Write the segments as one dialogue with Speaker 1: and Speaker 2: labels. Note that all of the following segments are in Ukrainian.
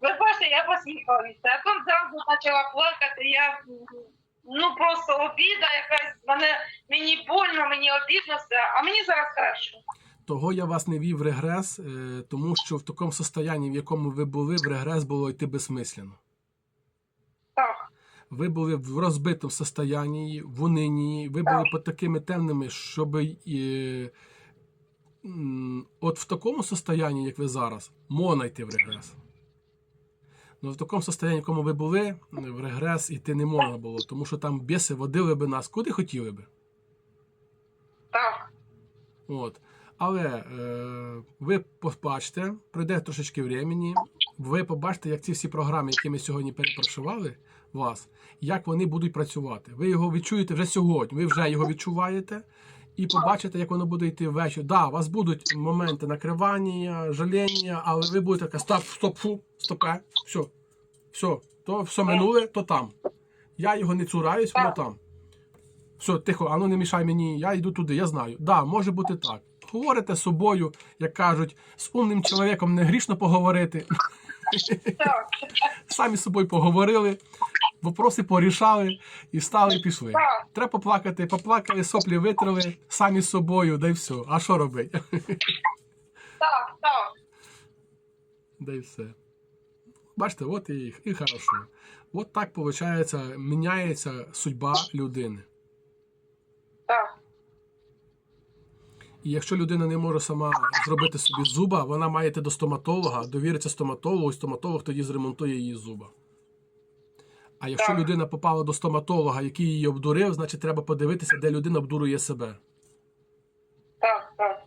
Speaker 1: Ви бачите, я посміхалася, а потім зразу почала плакати. Я ну просто обіда якась, мене мені больно, мені обідно все, а мені зараз хорошо.
Speaker 2: Того я вас не вів в регрес, е, тому що в такому состоянні, в якому ви були, в регрес було йти безсмислено.
Speaker 1: Так,
Speaker 2: Ви були в розбитому состоянні, в унинії, ви були
Speaker 1: Так.
Speaker 2: такими темними, щоб е, м, от в такому состоянні, як ви зараз, можна йти в регрес. Ну, в такому состоянні, в якому ви були, в регрес йти не можна було, тому що там біси водили би нас, куди хотіли би.
Speaker 1: так,
Speaker 2: От. Але е, ви побачите, пройде трошечки времени, ви побачите, як ці всі програми, які ми сьогодні перепрошували вас, як вони будуть працювати. Ви його відчуєте вже сьогодні, ви вже його відчуваєте, і побачите, як воно буде йти ввечері. Да, у вас будуть моменти накривання, жаління, але ви будете така, стоп, стоп, фу, стопе, все, все, то все минуле, то там. Я його не цураюсь, воно там. Все, тихо, ану не мішай мені, я йду туди, я знаю. Да, може бути так. Говорите з собою, як кажуть, з умним чоловіком не грішно поговорити. Самі з собою поговорили, вопроси порішали і встали і пішли. Треба поплакати, поплакали, соплі витрили, самі з собою, да й все. А що робити?
Speaker 1: так, так.
Speaker 2: Да й все. Бачите, от і, і хорошо. От так, виходить, міняється судьба людини.
Speaker 1: так.
Speaker 2: І якщо людина не може сама зробити собі зуба, вона має йти до стоматолога, довіриться стоматологу, і стоматолог тоді зремонтує її зуба. А якщо
Speaker 1: Так.
Speaker 2: людина попала до стоматолога, який її обдурив, значить треба подивитися, де людина обдурує себе.
Speaker 1: Так, так,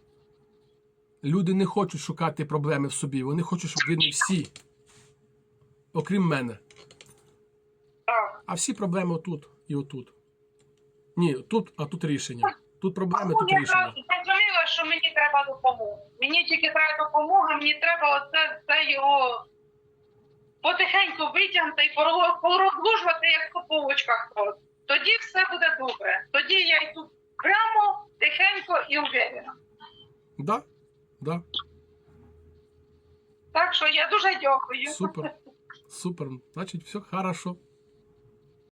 Speaker 2: Люди не хочуть шукати проблеми в собі, вони хочуть, щоб вони всі, окрім мене.
Speaker 1: так.
Speaker 2: А всі проблеми отут і отут. Ні, тут, а тут рішення. Тут проблеми,
Speaker 1: Ну,
Speaker 2: тут
Speaker 1: я
Speaker 2: рішення.
Speaker 1: зрозуміла, що мені треба допомога. Мені тільки треба допомога, мені треба оце це його потихеньку витягнути і поро- порозлужувати, як по полочках. Тоді все буде добре. Тоді я йду прямо, тихенько і уверена.
Speaker 2: Да? Да.
Speaker 1: Так що я дуже дякую.
Speaker 2: Супер. Супер. Значить, все хорошо.